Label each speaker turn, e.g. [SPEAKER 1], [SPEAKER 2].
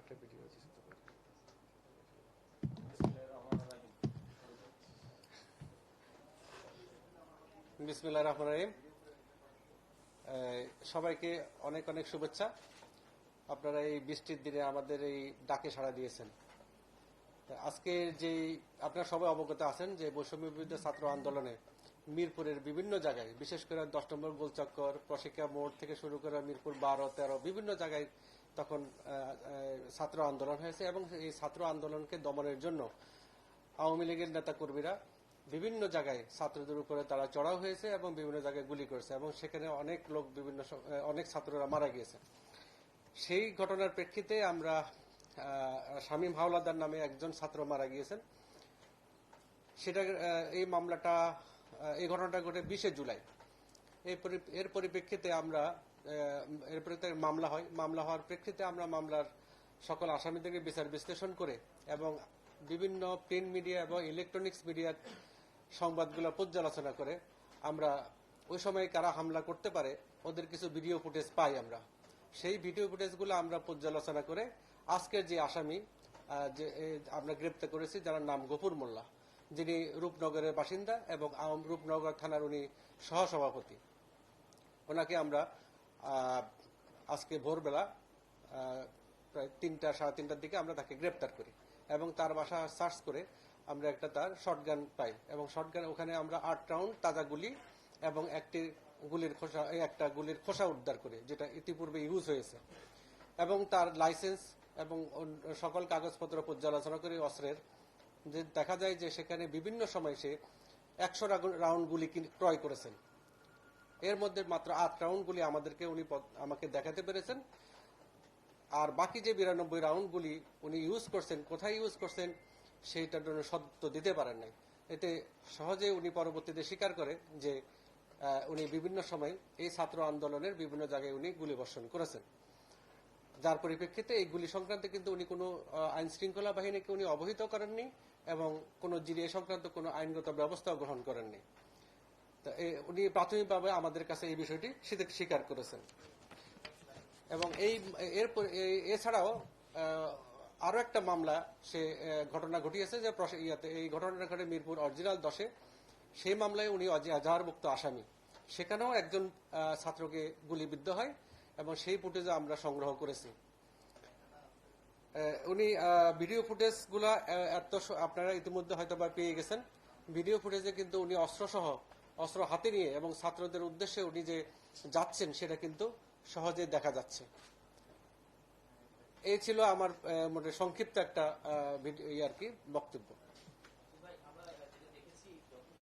[SPEAKER 1] একটা ভিডিও আছে
[SPEAKER 2] বিসমিল্লাহ রহমান রহিম। সবাইকে অনেক অনেক শুভেচ্ছা। আপনারা এই বৃষ্টির দিনে আমাদের এই ডাকে সাড়া দিয়েছেন। আজকে যে আপনারা সবাই অবগত আছেন যে বৈষম্য বিরুদ্ধে ছাত্র আন্দোলনে মিরপুরের বিভিন্ন জায়গায়, বিশেষ করে দশ নম্বর গোলচক্কর, প্রশিক্ষা মোড় থেকে শুরু করে মিরপুর বারো, তেরো বিভিন্ন জায়গায় তখন ছাত্র আন্দোলন হয়েছে এবং এই ছাত্র আন্দোলনকে দমনের জন্য আওয়ামী লীগের নেতা কর্মীরা বিভিন্ন জায়গায় ছাত্রদের উপরে তারা চড়াও হয়েছে এবং বিভিন্ন জায়গায় গুলি করেছে এবং সেখানে অনেক লোক, বিভিন্ন অনেক ছাত্ররা মারা গিয়েছে। সেই ঘটনার প্রেক্ষিতে আমরা শামীম হাওলাদার নামে একজন ছাত্র মারা গিয়েছেন। সেটা এই মামলাটা এই ঘটনাটা ঘটে বিশে জুলাই। এর পরিপ্রেক্ষিতে আমরা এর মামলা হয়, মামলা হওয়ার প্রেক্ষিতে আমরা মামলার সকল আসামিদেরকে বিচার বিশ্লেষণ করে এবং বিভিন্ন প্রিন্ট মিডিয়া এবং ইলেকট্রনিক্স মিডিয়ার সংবাদগুলো পর্যালোচনা করে আমরা ওই সময় কারা হামলা করতে পারে, ওদের কিছু ভিডিও ফুটেজ পাই আমরা। সেই ভিডিও ফুটেজগুলো আমরা পর্যালোচনা করে আজকের যে আসামি যে আমরা গ্রেপ্তার করেছি, যার নাম গফুর মোল্লা। যিনি রূপনগরের বাসিন্দা এবং রূপনগর থানার উনি সহসভাপতি। ওনাকে আমরা আজকে ভোরবেলা প্রায় তিনটা, সাড়ে তিনটার দিকে আমরা তাকে গ্রেপ্তার করি এবং তার বাসা সার্চ করে আমরা একটা তার শর্টগান পাই এবং শর্টগান ওখানে আমরা আট রাউন্ড তাজা গুলি এবং একটি গুলির খোসা একটা গুলির খোসা উদ্ধার করি, যেটা ইতিপূর্বে ইউজ হয়েছে। এবং তার লাইসেন্স এবং সকল কাগজপত্র পর্যালোচনা করে অস্ত্রের, যে দেখা যায় যে সেখানে বিভিন্ন সময় সে একশো রাউন্ড গুলি ক্রয় করেছেন। এর মধ্যে মাত্র আট রাউন্ড গুলি আমাদেরকে উনি আমাকে দেখাতে পেরেছেন। আর বাকি যে বিরানব্বই রাউন্ড গুলি উনি ইউজ করছেন, কোথায় ইউজ করছেন, সেইটার জন্য সত্য দিতে পারেন নাই। এতে সহজে উনি পরবর্তীতে স্বীকার করে যে উনি বিভিন্ন সময় এই ছাত্র আন্দোলনের বিভিন্ন জায়গায় উনি গুলি বর্ষণ করেছেন। যার পরিপ্রেক্ষিতে এই গুলি সংক্রান্তে কিন্তু উনি কোনো আইন শৃঙ্খলা বাহিনীকে উনি অবহিত করেননি এবং কোনো জিডি এ সংক্রান্ত কোনো আইনগত ব্যবস্থাও গ্রহণ করেননি। তা উনি প্রাথমিকভাবে আমাদের কাছে এই বিষয়টি স্বীকার- করেছেন। এবং এই এর পর- এ- এছাড়াও আরও একটা মামলা সে ঘটনা ঘটিয়েছে যে ইয়াতে এই ঘটনাটা ঘটে মিরপুর অরিজিনাল দশে সেই মামলায় উনি আজহারভুক্ত আসামি। সেখানেও একজন ছাত্রকে গুলিবিদ্ধ হয় এবং সেই ফুটেজ আমরা সংগ্রহ করেছি। উনি ভিডিও ফুটেজগুলা এত আপনারা ইতিমধ্যে হয়তো বা পেয়ে গেছেন। ভিডিও ফুটেজে কিন্তু উনি অস্ত্র সহ অস্ত্র হাতে নিয়ে এবং ছাত্রদের উদ্দেশ্যে উনি যে যাচ্ছেন, সেটা কিন্তু সহজে দেখা যাচ্ছে। এই ছিল আমার মোটে সংক্ষিপ্ত একটা ইয়ার ইয়ে আর কি বক্তব্য।